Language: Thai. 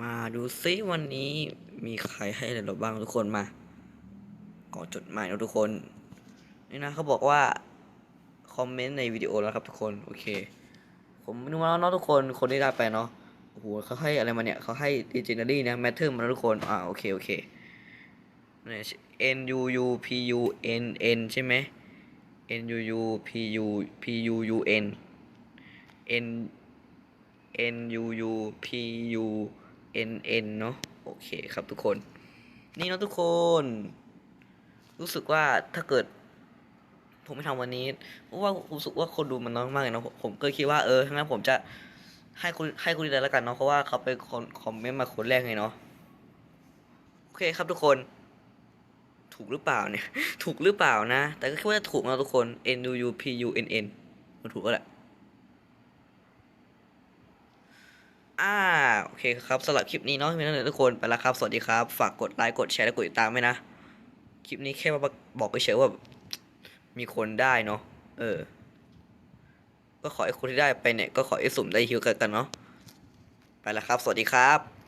มาดูซิวันนี้มีใครให้อะไรเราบ้างทุกคนมาก่อจดหมายนะทุกคน นี่นะเขาบอกว่า คอมเมนต์ในวิดีโอแล้วครับทุกคนโอเค ผมนึกว่าเนาะทุกคนคนที่ได้ไปเนาะโอ้โหเขาให้อะไรมาเนี่ยเขาให้ดีเจิเนอรี่นะแมทเทอร์มาแล้วทุกคนอ่าโอเคโอเคเนี่ย N U U P U N N ใช่ไหม N U U P U P U U N N N U U P U n n เนาะโอเคครับทุกคน นี่เนาะทุกคน รู้สึกว่าถ้าเกิด ผมไม่ทำวันนี้เพราะว่ารู้สึกว่าคนดูมันน้อยมากเลยเนาะผมก็คิดว่าเออทั้งนั้นผมจะให้คุณให้คุณดีเลยละกันเนาะเพราะว่าเขาเป็นคนคอมเมนต์มาคนแรกไงเนาะโอเคครับทุกคน ถูกหรือเปล่าเนี่ย ถูกหรือเปล่านะ แต่ก็คิดว่าจะถูกนะทุกคน n u u p u n n มันถูกก็แหละ อ่าโอเคครับสำหรับคลิปนี้เนาะพี่น้องทุกคนไปแล้วครับ สวัสดีครับ ฝากกดไลค์กดแชร์และกดติดตามไว้นะ คลิปนี้แค่มาบอกไปเฉยว่า มีคนได้เนาะเออ ก็ขอให้คนที่ได้ไปเนี่ยก็ขอให้สุ่มได้ฮิวกันกันเนาะไปแล้วครับ สวัสดีครับ